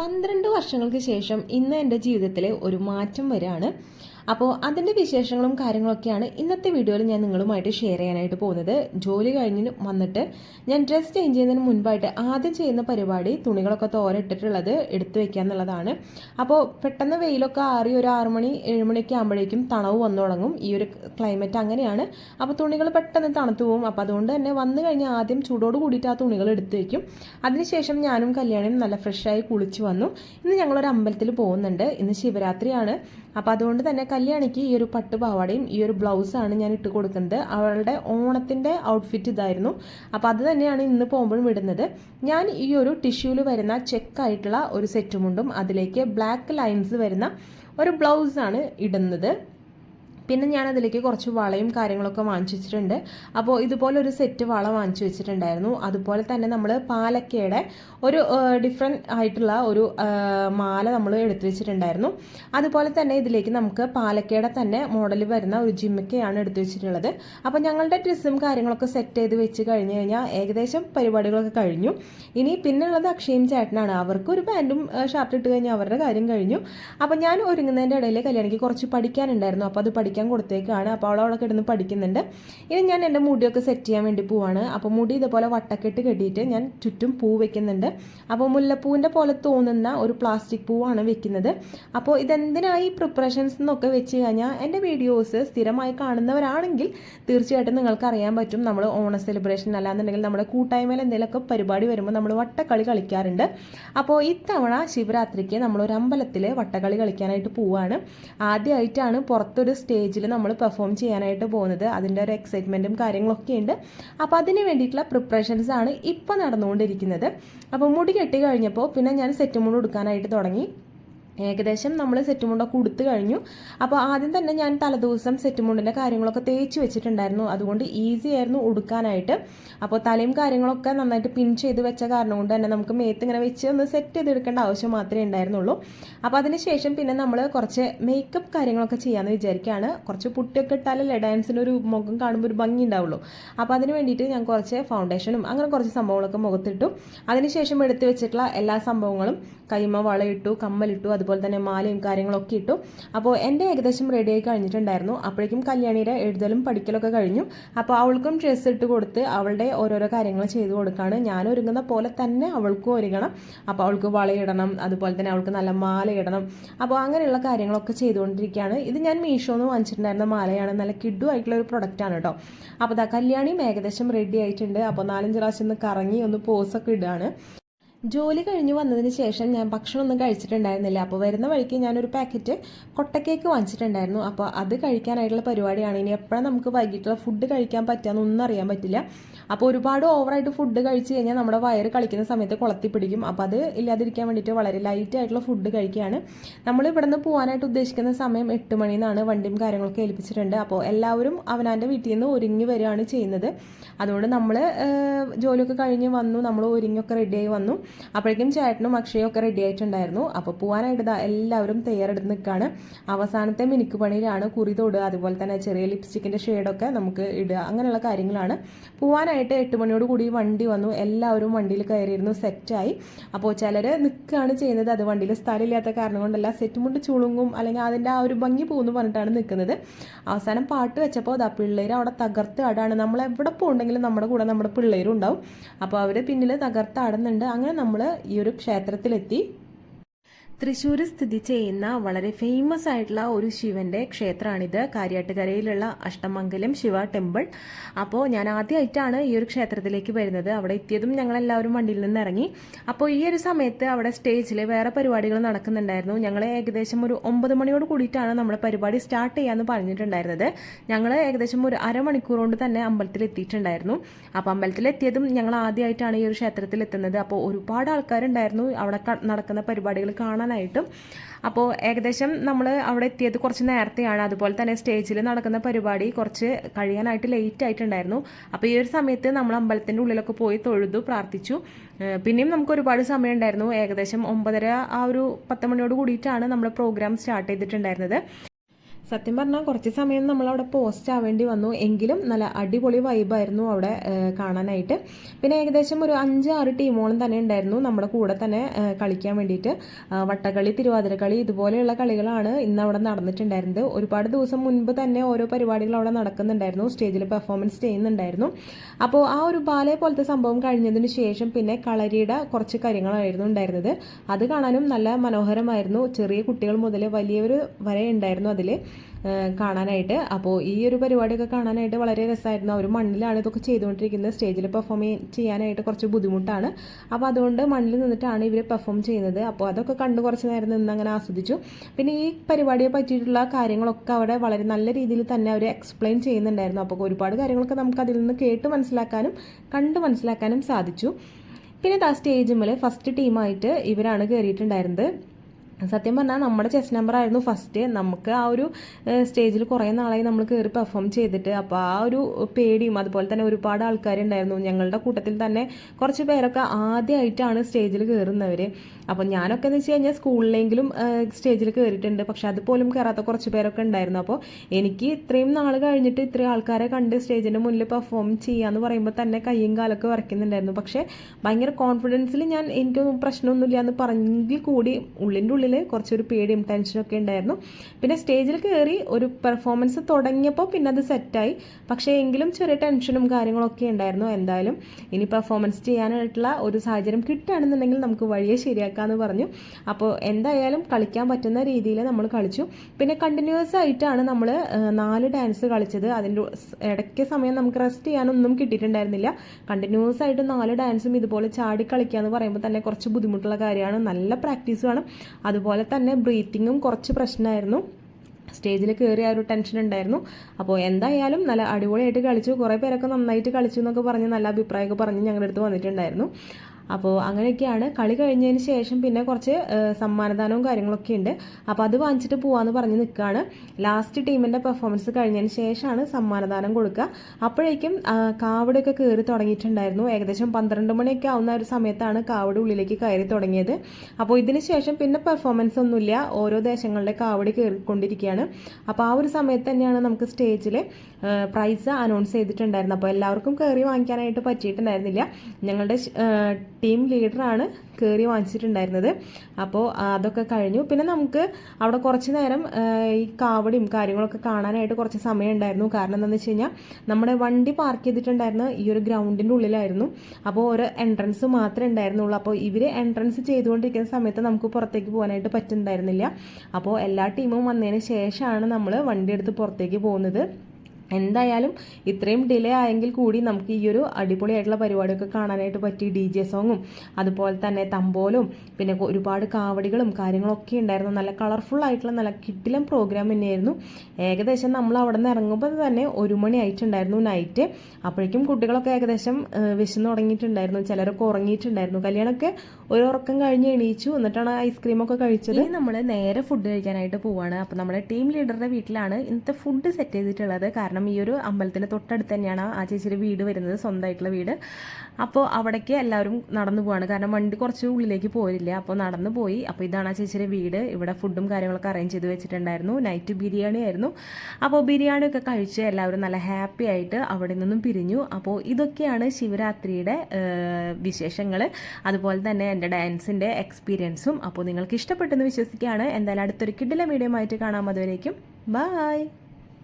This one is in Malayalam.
പന്ത്രണ്ട് വർഷങ്ങൾക്ക് ശേഷം ഇന്ന് എന്റെ ജീവിതത്തിൽ ഒരു മാറ്റം വരികയാണ്. അപ്പോൾ അതിന്റെ വിശേഷങ്ങളും കാര്യങ്ങളൊക്കെയാണ് ഇന്നത്തെ വീഡിയോയിൽ ഞാൻ നിങ്ങളുമായിട്ട് ഷെയർ ചെയ്യാനായിട്ട് പോകുന്നത്. ജോലി കഴിഞ്ഞ് വന്നിട്ട് ഞാൻ ഡ്രസ്സ് ചേഞ്ച് ചെയ്യുന്നതിന് മുൻപായിട്ട് ആദ്യം ചെയ്യുന്ന പരിപാടി തുണികളൊക്കെ തോരട്ടിട്ടുള്ളത് എടുത്തു വെക്കുക എന്നുള്ളതാണ്. അപ്പോൾ പെട്ടെന്ന് വെയിലൊക്കെ ആറി ഒരു ആറ് മണി ഏഴ് മണിയൊക്കെ ആകുമ്പോഴേക്കും തണവ് വന്നു തുടങ്ങും. ഈ ഒരു ക്ലൈമറ്റ് അങ്ങനെയാണ്. അപ്പോൾ തുണികൾ പെട്ടെന്ന് തണുത്തു പോകും അപ്പോൾ അതുകൊണ്ട് തന്നെ വന്നു കഴിഞ്ഞാൽ ആദ്യം ചൂടോട് കൂടിയിട്ട് ആ തുണികൾ എടുത്തു വയ്ക്കും അതിനുശേഷം ഞാനും കല്യാണിയും നല്ല ഫ്രഷായി കുളിച്ച് വന്നു. ഇന്ന് ഞങ്ങളൊരു അമ്പലത്തിൽ പോകുന്നുണ്ട്. ഇന്ന് ശിവരാത്രിയാണ്. അപ്പോൾ അതുകൊണ്ട് തന്നെ കല്യാണിക്ക് ഈ ഒരു പട്ട് പാവാടയും ഈ ഒരു ബ്ലൗസാണ് ഞാൻ ഇട്ട് കൊടുക്കുന്നത്. അവളുടെ ഓണത്തിന്റെ ഔട്ട്ഫിറ്റ് ഇതായിരുന്നു. അപ്പോൾ അത് തന്നെയാണ് ഇന്ന് പോകുമ്പോഴും ഇടുന്നത്. ഞാൻ ഈ ഒരു ടിഷ്യൂവിൽ വരുന്ന ചെക്കായിട്ടുള്ള ഒരു സെറ്റുമുണ്ടും അതിലേക്ക് ബ്ലാക്ക് ലൈൻസ് വരുന്ന ഒരു ബ്ലൗസാണ് ഇടുന്നത്. പിന്നെ ഞാൻ അതിലേക്ക് കുറച്ച് വളയും കാര്യങ്ങളൊക്കെ വാങ്ങിച്ചു വെച്ചിട്ടുണ്ട് അപ്പോൾ ഇതുപോലെ ഒരു സെറ്റ് വള വാങ്ങിച്ചു വെച്ചിട്ടുണ്ടായിരുന്നു. അതുപോലെ തന്നെ നമ്മൾ പാലക്കയുടെ ഒരു ഡിഫറെന്റ് ആയിട്ടുള്ള ഒരു മാല നമ്മൾ എടുത്തു വെച്ചിട്ടുണ്ടായിരുന്നു. അതുപോലെ തന്നെ ഇതിലേക്ക് നമുക്ക് പാലക്കയുടെ തന്നെ മോഡൽ വരുന്ന ഒരു ജിമ്മക്കയാണ് എടുത്തു വെച്ചിട്ടുള്ളത്. അപ്പോൾ ഞങ്ങളുടെ ഡ്രസ്സും കാര്യങ്ങളൊക്കെ സെറ്റ് ചെയ്ത് വെച്ച് കഴിഞ്ഞ് കഴിഞ്ഞാൽ ഏകദേശം പരിപാടികളൊക്കെ കഴിഞ്ഞു. ഇനി പിന്നുള്ളത് അക്ഷയും ചേട്ടനാണ്. അവർക്ക് ഒരു പാന്റും ഷർട്ട് ഇട്ട് കഴിഞ്ഞാൽ അവരുടെ കാര്യം കഴിഞ്ഞു. അപ്പോൾ ഞാൻ ഒരുങ്ങുന്നതിന്റെ ഇടയിൽ കല്യാണിക്ക് കുറച്ച് പഠിക്കാനുണ്ടായിരുന്നു. അപ്പോൾ അത് പഠിക്കാൻ കൊടുത്തേക്കാണ്. അപ്പോൾ അവൾ അവിടെ കിടന്ന് പഠിക്കുന്നുണ്ട്. ഇനി ഞാൻ എന്റെ മുടിയൊക്കെ സെറ്റ് ചെയ്യാൻ വേണ്ടി പോവാണ്. അപ്പോൾ മുടി ഇതുപോലെ വട്ടക്കെട്ട് കെട്ടിയിട്ട് ഞാൻ ചുറ്റും പൂ വെക്കുന്നുണ്ട്. അപ്പോൾ മുല്ലപ്പൂവിന്റെ പോലെ തോന്നുന്ന ഒരു പ്ലാസ്റ്റിക് പൂവാണ് വെക്കുന്നത്. അപ്പോൾ ഇതെന്തിനായി പ്രിപ്പറേഷൻസ് എന്നൊക്കെ വെച്ച് കഴിഞ്ഞാൽ എന്റെ വീഡിയോസ് സ്ഥിരമായി കാണുന്നവരാണെങ്കിൽ തീർച്ചയായിട്ടും നിങ്ങൾക്ക് അറിയാൻ പറ്റും. നമ്മൾ ഓണ സെലിബ്രേഷൻ അല്ലാന്നുണ്ടെങ്കിൽ നമ്മുടെ കൂട്ടായ്മയിൽ എന്തെങ്കിലുമൊക്കെ പരിപാടി വരുമ്പോൾ നമ്മൾ വട്ടക്കളി കളിക്കാറുണ്ട്. അപ്പോൾ ഇത്തവണ ശിവരാത്രിക്ക് നമ്മളൊരു അമ്പലത്തിൽ വട്ടക്കളി കളിക്കാനായിട്ട് പോവാണ്. ആദ്യമായിട്ടാണ് പുറത്തൊരു സ്റ്റേജിൽ നമ്മൾ പെർഫോം ചെയ്യാനായിട്ട് പോകുന്നത്. അതിന്റെ ഒരു എക്സൈറ്റ്മെന്റും കാര്യങ്ങളൊക്കെ ഉണ്ട്. അപ്പോൾ അതിന് വേണ്ടിയിട്ടുള്ള പ്രിപ്പറേഷൻസ് ആണ് ഇപ്പോൾ നടന്നുകൊണ്ടിരിക്കുന്നത്. അപ്പോൾ മുടി കെട്ടി കഴിഞ്ഞപ്പോൾ പിന്നെ ഞാൻ സെറ്റ് മുടി കൊടുക്കാനായിട്ട് തുടങ്ങി. ഏകദേശം നമ്മൾ സെറ്റ് മുണ്ടൊക്കെ കൊടുത്തു കഴിഞ്ഞു. അപ്പോൾ ആദ്യം തന്നെ ഞാൻ തലേദിവസം സെറ്റ് മുണ്ടിന്റെ കാര്യങ്ങളൊക്കെ തേച്ച് വെച്ചിട്ടുണ്ടായിരുന്നു. അതുകൊണ്ട് ഈസി ആയിരുന്നു ഉടുക്കാനായിട്ട്. അപ്പോൾ തലയും കാര്യങ്ങളൊക്കെ നന്നായിട്ട് പിൻ ചെയ്ത് വെച്ച കാരണം കൊണ്ട് തന്നെ നമുക്ക് മേത്ത് ഇങ്ങനെ വെച്ച് ഒന്ന് സെറ്റ് ചെയ്തെടുക്കേണ്ട ആവശ്യം മാത്രമേ ഉണ്ടായിരുന്നുള്ളൂ. അപ്പോൾ അതിനുശേഷം പിന്നെ നമ്മൾ കുറച്ച് മേക്കപ്പ് കാര്യങ്ങളൊക്കെ ചെയ്യാമെന്ന് വിചാരിക്കുകയാണ് കുറച്ച് പുട്ടിയൊക്കെ ഇട്ടാലല്ലേ ഡാൻസിന്റെ ഒരു മുഖം കാണുമ്പോൾ ഒരു ഭംഗി ഉണ്ടാവുള്ളൂ. അപ്പോൾ അതിന് വേണ്ടിയിട്ട് ഞാൻ കുറച്ച് ഫൗണ്ടേഷനും അങ്ങനെ കുറച്ച് സംഭവങ്ങളൊക്കെ മുഖത്തിട്ടു. അതിനുശേഷം എടുത്ത് വെച്ചിട്ടുള്ള എല്ലാ സംഭവങ്ങളും കൈമ വളയിട്ടു കമ്മലിട്ടു അതുപോലെ തന്നെ മാലയും കാര്യങ്ങളൊക്കെ ഇട്ടു. അപ്പോൾ എന്റെ ഏകദേശം റെഡിയായി കഴിഞ്ഞിട്ടുണ്ടായിരുന്നു. അപ്പോഴേക്കും കല്യാണിയുടെ എഴുതലും പഠിക്കലൊക്കെ കഴിഞ്ഞു. അപ്പോൾ അവൾക്കും ഡ്രസ്സ് ഇട്ട് കൊടുത്ത് അവളുടെ ഓരോരോ കാര്യങ്ങൾ ചെയ്തു കൊടുക്കുകയാണ് ഞാൻ ഒരുങ്ങുന്ന പോലെ തന്നെ അവൾക്കും ഒരുങ്ങണം. അപ്പോൾ അവൾക്ക് വളയിടണം. അതുപോലെ തന്നെ അവൾക്ക് നല്ല മാല ഇടണം. അപ്പോൾ അങ്ങനെയുള്ള കാര്യങ്ങളൊക്കെ ചെയ്തുകൊണ്ടിരിക്കുകയാണ്. ഇത് ഞാൻ മീഷോ മീഷോന്ന് വാങ്ങിച്ചിട്ടുണ്ടായിരുന്ന മാലയാണ്. നല്ല കിഡു ആയിട്ടുള്ള ഒരു പ്രൊഡക്റ്റാണ് കേട്ടോ. അപ്പോൾ ദാ കല്യാണിയും ഏകദേശം റെഡി ആയിട്ടുണ്ട്. അപ്പോൾ നാലഞ്ച് പ്രാവശ്യം ഒന്ന് കറങ്ങി ഒന്ന് പോസൊക്കെ ഇടുകയാണ്. ജോലി കഴിഞ്ഞ് വന്നതിന് ശേഷം ഞാൻ ഭക്ഷണമൊന്നും കഴിച്ചിട്ടുണ്ടായിരുന്നില്ല. അപ്പോൾ വരുന്ന വഴിക്ക് ഞാനൊരു പാക്കറ്റ് കൊട്ടക്കേക്ക് വാങ്ങിച്ചിട്ടുണ്ടായിരുന്നു. അപ്പോൾ അത് കഴിക്കാനായിട്ടുള്ള പരിപാടിയാണ്. ഇനി എപ്പോഴാണ് നമുക്ക് വൈകിട്ടുള്ള ഫുഡ് കഴിക്കാൻ പറ്റുകയെന്നൊന്നും അറിയാൻ പറ്റില്ല. അപ്പോൾ ഒരുപാട് ഓവറായിട്ട് ഫുഡ് കഴിച്ച് കഴിഞ്ഞാൽ നമ്മുടെ വയറ് കളിക്കുന്ന സമയത്ത് കുളത്തി പിടിക്കും. അപ്പോൾ അത് ഇല്ലാതിരിക്കാൻ വേണ്ടിയിട്ട് വളരെ ലൈറ്റ് ആയിട്ടുള്ള ഫുഡ് കഴിക്കുകയാണ്. നമ്മൾ ഇവിടുന്ന് പോകാനായിട്ട് ഉദ്ദേശിക്കുന്ന സമയം എട്ട് മണിന്നാണ് വണ്ടിയും കാര്യങ്ങളൊക്കെ ഏൽപ്പിച്ചിട്ടുണ്ട്. അപ്പോൾ എല്ലാവരും അവനാന്റെ വീട്ടിൽ നിന്ന് ഒരുങ്ങി വരികയാണ് ചെയ്യുന്നത്. അതുകൊണ്ട് നമ്മൾ ജോലിയൊക്കെ കഴിഞ്ഞ് വന്നു. നമ്മൾ ഒരുങ്ങിയൊക്കെ റെഡിയായി വന്നു. അപ്പോഴേക്കും ചേട്ടനും അക്ഷയും ഒക്കെ റെഡി ആയിട്ടുണ്ടായിരുന്നു. അപ്പോൾ പോകാനായിട്ട് എല്ലാവരും തയ്യാറെടുത്ത് നിൽക്കുകയാണ് അവസാനത്തെ മിനുക്ക് പണിയിലാണ് കുറി തൊടുക. അതുപോലെ തന്നെ ചെറിയ ലിപ്സ്റ്റിക്കിന്റെ ഷെയ്ഡൊക്കെ നമുക്ക് ഇടുക. അങ്ങനെയുള്ള കാര്യങ്ങളാണ്. പോകാനായിട്ട് എട്ട് മണിയോട് കൂടി വണ്ടി വന്നു. എല്ലാവരും വണ്ടിയിൽ കയറിയിരുന്നു. സെറ്റായി അപ്പോൾ ചിലർ നിൽക്കുകയാണ് ചെയ്യുന്നത്. അത് വണ്ടിയിൽ സ്ഥലമില്ലാത്ത കാരണം കൊണ്ടല്ല. സെറ്റ് മുണ്ട് ചുളുങ്ങും അല്ലെങ്കിൽ അതിന്റെ ആ ഒരു ഭംഗി പോകുന്നു പറഞ്ഞിട്ടാണ് നിൽക്കുന്നത്. അവസാനം പാട്ട് വെച്ചപ്പോൾ അതാ പിള്ളേർ അവിടെ തകർത്ത് ആടാണ്. നമ്മൾ എവിടെ പോകണമെങ്കിലും നമ്മുടെ കൂടെ നമ്മുടെ പിള്ളേരും ഉണ്ടാവും. അപ്പോൾ അവർ പിന്നിൽ തകർത്ത് ആടുന്നുണ്ട്. അങ്ങനെ നമ്മൾ ഈ ഒരു ക്ഷേത്രത്തിലെത്തി തൃശ്ശൂർ സ്ഥിതി ചെയ്യുന്ന വളരെ ഫേമസ് ആയിട്ടുള്ള ഒരു ശിവന്റെ ക്ഷേത്രമാണിത്. കാര്യാട്ടുകരയിലുള്ള അഷ്ടമംഗലം ശിവ ടെമ്പിൾ. അപ്പോൾ ഞാൻ ആദ്യമായിട്ടാണ് ഈ ഒരു ക്ഷേത്രത്തിലേക്ക് വരുന്നത്. അവിടെ എത്തിയതും ഞങ്ങളെല്ലാവരും വണ്ടിയിൽ നിന്ന് ഇറങ്ങി. അപ്പോൾ ഈ ഒരു സമയത്ത് അവിടെ സ്റ്റേജിൽ വേറെ പരിപാടികൾ നടക്കുന്നുണ്ടായിരുന്നു. ഞങ്ങൾ ഏകദേശം ഒരു ഒമ്പത് മണിയോട് കൂടിയിട്ടാണ് നമ്മുടെ പരിപാടി സ്റ്റാർട്ട് ചെയ്യാമെന്ന് പറഞ്ഞിട്ടുണ്ടായിരുന്നത്. ഞങ്ങൾ ഏകദേശം ഒരു അരമണിക്കൂർ കൊണ്ട് തന്നെ അമ്പലത്തിൽ എത്തിയിട്ടുണ്ടായിരുന്നു. അപ്പോൾ അമ്പലത്തിൽ എത്തിയതും ഞങ്ങൾ ആദ്യമായിട്ടാണ് ഈ ഒരു ക്ഷേത്രത്തിൽ എത്തുന്നത്. അപ്പോൾ ഒരുപാട് ആൾക്കാരുണ്ടായിരുന്നു അവിടെ നടക്കുന്ന പരിപാടികൾ കാണാൻ കാണാനായിട്ടും. അപ്പോൾ ഏകദേശം നമ്മൾ അവിടെ എത്തിയത് കുറച്ച് നേരത്തെയാണ്. അതുപോലെ തന്നെ സ്റ്റേജിൽ നടക്കുന്ന പരിപാടി കുറച്ച് കഴിയാനായിട്ട് ലേറ്റ് ആയിട്ടുണ്ടായിരുന്നു. അപ്പോൾ ഈ ഒരു സമയത്ത് നമ്മൾ അമ്പലത്തിന്റെ ഉള്ളിലൊക്കെ പോയി തൊഴുതു പ്രാർത്ഥിച്ചു. പിന്നെയും നമുക്ക് ഒരുപാട് സമയം ഉണ്ടായിരുന്നു ഏകദേശം ഒമ്പതര ആ ഒരു പത്ത് മണിയോട് കൂടിയിട്ടാണ് നമ്മൾ പ്രോഗ്രാം സ്റ്റാർട്ട് ചെയ്തിട്ടുണ്ടായിരുന്നത്. സത്യം പറഞ്ഞാൽ കുറച്ച് സമയം നമ്മൾ അവിടെ പോസ്റ്റ് ആവേണ്ടി വന്നു. എങ്കിലും നല്ല അടിപൊളി വൈബായിരുന്നു അവിടെ കാണാനായിട്ട്. പിന്നെ ഏകദേശം ഒരു അഞ്ച് ആറ് ടീമോളം തന്നെ ഉണ്ടായിരുന്നു നമ്മുടെ കൂടെ തന്നെ കളിക്കാൻ വേണ്ടിയിട്ട്. വട്ടക്കളി തിരുവാതിരക്കളി ഇതുപോലെയുള്ള കളികളാണ് ഇന്ന് അവിടെ നടന്നിട്ടുണ്ടായിരുന്നത്. ഒരുപാട് ദിവസം മുൻപ് തന്നെ ഓരോ പരിപാടികൾ അവിടെ നടക്കുന്നുണ്ടായിരുന്നു. സ്റ്റേജിൽ പെർഫോമൻസ് ചെയ്യുന്നുണ്ടായിരുന്നു. അപ്പോൾ ആ ഒരു ബാലെ പോലത്തെ സംഭവം കഴിഞ്ഞതിന് ശേഷം പിന്നെ കളരിയുടെ കുറച്ച് കാര്യങ്ങളായിരുന്നു ഉണ്ടായിരുന്നത്. അത് കാണാനും നല്ല മനോഹരമായിരുന്നു. ചെറിയ കുട്ടികൾ മുതൽ വലിയവർ വരെ ഉണ്ടായിരുന്നു അതിൽ കാണാനായിട്ട്. അപ്പോൾ ഈ ഒരു പരിപാടിയൊക്കെ കാണാനായിട്ട് വളരെ രസമായിരുന്നു അവർ മണ്ണിലാണ് ഇതൊക്കെ ചെയ്തുകൊണ്ടിരിക്കുന്നത്. സ്റ്റേജിൽ പെർഫോം ചെയ്യാനായിട്ട് കുറച്ച് ബുദ്ധിമുട്ടാണ്. അപ്പോൾ അതുകൊണ്ട് മണ്ണിൽ നിന്നിട്ടാണ് ഇവർ പെർഫോം ചെയ്യുന്നത്. അപ്പോൾ അതൊക്കെ കണ്ട് കുറച്ച് നേരം നിന്ന് അങ്ങനെ ആസ്വദിച്ചു. പിന്നെ ഈ പരിപാടിയെ പറ്റിയിട്ടുള്ള കാര്യങ്ങളൊക്കെ അവിടെ വളരെ നല്ല രീതിയിൽ തന്നെ അവർ എക്സ്പ്ലെയിൻ ചെയ്യുന്നുണ്ടായിരുന്നു. അപ്പോൾ ഒരുപാട് കാര്യങ്ങളൊക്കെ നമുക്ക് അതിൽ നിന്ന് കേട്ട് മനസ്സിലാക്കാനും കണ്ട് മനസ്സിലാക്കാനും സാധിച്ചു. പിന്നെ ആ സ്റ്റേജിൽ ഫസ്റ്റ് ടീമായിട്ട് ഇവരാണ് കയറിയിട്ടുണ്ടായിരുന്നത് സത്യം പറഞ്ഞാൽ നമ്മുടെ ചെസ് നമ്പർ ആയിരുന്നു ഫസ്റ്റ് നമുക്ക് ആ ഒരു സ്റ്റേജിൽ കുറേ നാളായി നമ്മൾ കയറി പെർഫോം ചെയ്തിട്ട്. അപ്പോൾ ആ ഒരു പേടിയും അതുപോലെ തന്നെ ഒരുപാട് ആൾക്കാരുണ്ടായിരുന്നു. ഞങ്ങളുടെ കൂട്ടത്തിൽ തന്നെ കുറച്ച് പേരൊക്കെ ആദ്യമായിട്ടാണ് സ്റ്റേജിൽ കയറുന്നവർ അപ്പോൾ ഞാനൊക്കെ എന്ന് വെച്ച് കഴിഞ്ഞാൽ സ്കൂളിലെങ്കിലും സ്റ്റേജിൽ കയറിയിട്ടുണ്ട് പക്ഷെ അതുപോലും കയറാത്ത കുറച്ച് പേരൊക്കെ ഉണ്ടായിരുന്നു. അപ്പോൾ എനിക്ക് ഇത്രയും നാൾ കഴിഞ്ഞിട്ട് ഇത്രയും ആൾക്കാരെ കണ്ട് സ്റ്റേജിന്റെ മുന്നിൽ പെർഫോം ചെയ്യാന്ന് പറയുമ്പോൾ തന്നെ കയ്യും കാലൊക്കെ വരയ്ക്കുന്നുണ്ടായിരുന്നു. പക്ഷേ ഭയങ്കര കോൺഫിഡൻസിൽ ഞാൻ എനിക്കൊന്നും പ്രശ്നമൊന്നുമില്ല എന്ന് പറഞ്ഞെങ്കിൽ കൂടി ഉള്ളിന്റെ ഉള്ളിൽ കുറച്ചൊരു പേടിയും ടെൻഷനും ഒക്കെ ഉണ്ടായിരുന്നു. പിന്നെ സ്റ്റേജിൽ കയറി ഒരു പെർഫോമൻസ് തുടങ്ങിയപ്പോൾ പിന്നെ അത് സെറ്റായി പക്ഷേ എങ്കിലും ചെറിയ ടെൻഷനും കാര്യങ്ങളൊക്കെ ഉണ്ടായിരുന്നു. എന്തായാലും ഇനി പെർഫോമൻസ് ചെയ്യാനായിട്ടുള്ള ഒരു സാഹചര്യം കിട്ടുകയാണെന്നുണ്ടെങ്കിൽ നമുക്ക് വഴിയെ ശരിയാക്കാമെന്ന് പറഞ്ഞു. അപ്പോൾ എന്തായാലും കളിക്കാൻ പറ്റുന്ന രീതിയിൽ നമ്മൾ കളിച്ചു. പിന്നെ കണ്ടിന്യൂസ് ആയിട്ടാണ് നമ്മൾ നാല് ഡാൻസ് കളിച്ചത്. അതിന്റെ ഇടയ്ക്ക് സമയം നമുക്ക് റെസ്റ്റ് ചെയ്യാനൊന്നും കിട്ടിയിട്ടുണ്ടായിരുന്നില്ല. കണ്ടിന്യൂസ് ആയിട്ട് നാല് ഡാൻസും ഇതുപോലെ ചാടി കളിക്കുക എന്ന് പറയുമ്പോൾ തന്നെ കുറച്ച് ബുദ്ധിമുട്ടുള്ള കാര്യമാണ്. നല്ല പ്രാക്ടീസ് വേണം. അതുപോലെ തന്നെ ബ്രീത്തിങ്ങും കുറച്ച് പ്രശ്നമായിരുന്നു. സ്റ്റേജിൽ കയറി ആ ഒരു ടെൻഷൻ ഉണ്ടായിരുന്നു. അപ്പോൾ എന്തായാലും നല്ല അടിപൊളിയായിട്ട് കളിച്ചു. കുറേ പേരൊക്കെ നന്നായിട്ട് കളിച്ചു എന്നൊക്കെ പറഞ്ഞ് നല്ല അഭിപ്രായമൊക്കെ പറഞ്ഞ് ഞങ്ങളുടെ അടുത്ത് വന്നിട്ടുണ്ടായിരുന്നു. അപ്പോൾ അങ്ങനെയൊക്കെയാണ്. കളി കഴിഞ്ഞതിന് ശേഷം പിന്നെ കുറച്ച് സമ്മാനദാനവും കാര്യങ്ങളൊക്കെ ഉണ്ട്. അപ്പോൾ അത് വാങ്ങിച്ചിട്ട് പോവാന്ന് പറഞ്ഞ് നിൽക്കുകയാണ് ലാസ്റ്റ് ടീമിന്റെ പെർഫോമൻസ് കഴിഞ്ഞതിന് ശേഷമാണ് സമ്മാനദാനം കൊടുക്കുക. അപ്പോഴേക്കും കാവടൊക്കെ കയറി തുടങ്ങിയിട്ടുണ്ടായിരുന്നു. ഏകദേശം പന്ത്രണ്ട് മണിയൊക്കെ ആവുന്ന ഒരു സമയത്താണ് കാവട് ഉള്ളിലേക്ക് കയറി തുടങ്ങിയത്. അപ്പോൾ ഇതിന് ശേഷം പിന്നെ പെർഫോമൻസ് ഒന്നുമില്ല. ഓരോ ദേശങ്ങളുടെ കാവടി കയറിക്കൊണ്ടിരിക്കുകയാണ് അപ്പോൾ ആ ഒരു സമയത്ത് തന്നെയാണ് നമുക്ക് സ്റ്റേജിൽ പ്രൈസ് അനൗൺസ് ചെയ്തിട്ടുണ്ടായിരുന്നു. അപ്പോൾ എല്ലാവർക്കും കയറി വാങ്ങിക്കാനായിട്ട് പറ്റിയിട്ടുണ്ടായിരുന്നില്ല. ഞങ്ങളുടെ ടീം ലീഡറാണ് കയറി വാങ്ങിച്ചിട്ടുണ്ടായിരുന്നത്. അപ്പോൾ അതൊക്കെ കഴിഞ്ഞു. പിന്നെ നമുക്ക് അവിടെ കുറച്ച് നേരം ഈ കാവടിയും കാര്യങ്ങളൊക്കെ കാണാനായിട്ട് കുറച്ച് സമയം ഉണ്ടായിരുന്നു കാരണം എന്താണെന്ന് വെച്ച് കഴിഞ്ഞാൽ നമ്മുടെ വണ്ടി പാർക്ക് ചെയ്തിട്ടുണ്ടായിരുന്ന ഈ ഒരു ഗ്രൗണ്ടിന്റെ ഉള്ളിലായിരുന്നു. അപ്പോൾ ഒരു എൻട്രൻസ് മാത്രമേ ഉണ്ടായിരുന്നുള്ളൂ. അപ്പോൾ ഇവർ എൻട്രൻസ് ചെയ്തുകൊണ്ടിരിക്കുന്ന സമയത്ത് നമുക്ക് പുറത്തേക്ക് പോകാനായിട്ട് പറ്റുന്നുണ്ടായിരുന്നില്ല. അപ്പോൾ എല്ലാ ടീമും വന്നതിന് ശേഷമാണ് നമ്മൾ വണ്ടി എടുത്ത് പുറത്തേക്ക് പോകുന്നത്. എന്തായാലും ഇത്രയും ഡിലേ ആയെങ്കിൽ കൂടി നമുക്ക് ഈ ഒരു അടിപൊളിയായിട്ടുള്ള പരിപാടിയൊക്കെ കാണാനായിട്ട് പറ്റി ഡി ജെ സോങ്ങും അതുപോലെ തന്നെ തമ്പോലും പിന്നെ ഒരുപാട് കാവടികളും കാര്യങ്ങളൊക്കെ ഉണ്ടായിരുന്നു. നല്ല കളർഫുൾ ആയിട്ടുള്ള നല്ല കിട്ടിലം പ്രോഗ്രാം തന്നെയായിരുന്നു. ഏകദേശം നമ്മൾ അവിടെ നിന്ന് ഇറങ്ങുമ്പോൾ തന്നെ ഒരു മണി ആയിട്ടുണ്ടായിരുന്നു നൈറ്റ് അപ്പോഴേക്കും കുട്ടികളൊക്കെ ഏകദേശം വിശന്ന് തുടങ്ങിയിട്ടുണ്ടായിരുന്നു. ചിലരൊക്കെ ഉറങ്ങിയിട്ടുണ്ടായിരുന്നു. കല്യാണമൊക്കെ ഒരു ഉറക്കം കഴിഞ്ഞ് എണീച്ചു. എന്നിട്ടാണ് ഐസ്ക്രീമൊക്കെ കഴിച്ചത്. നമ്മൾ നേരെ ഫുഡ് കഴിക്കാനായിട്ട് പോവാണ്. അപ്പോൾ നമ്മുടെ ടീം ലീഡറുടെ വീട്ടിലാണ് ഇന്നത്തെ ഫുഡ് സെറ്റ് ചെയ്തിട്ടുള്ളത്. കാരണം ഈ ഒരു അമ്പലത്തിന് തൊട്ടടുത്ത് തന്നെയാണ് ആ ചേച്ചിയുടെ വീട് വരുന്നത് സ്വന്തമായിട്ടുള്ള വീട്. അപ്പോൾ അവിടേക്ക് എല്ലാവരും നടന്നു പോവാണ്. കാരണം വണ്ടി കുറച്ച് ഉള്ളിലേക്ക് പോരില്ല അപ്പോൾ നടന്നു പോയി. അപ്പോൾ ഇതാണ് ആ ചേച്ചിയുടെ വീട്. ഇവിടെ ഫുഡും കാര്യങ്ങളൊക്കെ അറേഞ്ച് ചെയ്ത് വെച്ചിട്ടുണ്ടായിരുന്നു. നൈറ്റ് ബിരിയാണി ആയിരുന്നു. അപ്പോൾ ബിരിയാണി ഒക്കെ കഴിച്ച് എല്ലാവരും നല്ല ഹാപ്പി ആയിട്ട് അവിടെ നിന്നും പിരിഞ്ഞു. അപ്പോൾ ഇതൊക്കെയാണ് ശിവരാത്രിയുടെ വിശേഷങ്ങൾ അതുപോലെ തന്നെ എന്റെ ഡാൻസിന്റെ എക്സ്പീരിയൻസും അപ്പോൾ നിങ്ങൾക്ക് ഇഷ്ടപ്പെട്ടെന്ന് വിശ്വസിക്കുകയാണ്. എന്തായാലും അടുത്തൊരു കിഡിലെ വീഡിയോ ആയിട്ട് കാണാം. അതുവരേക്കും ബായ്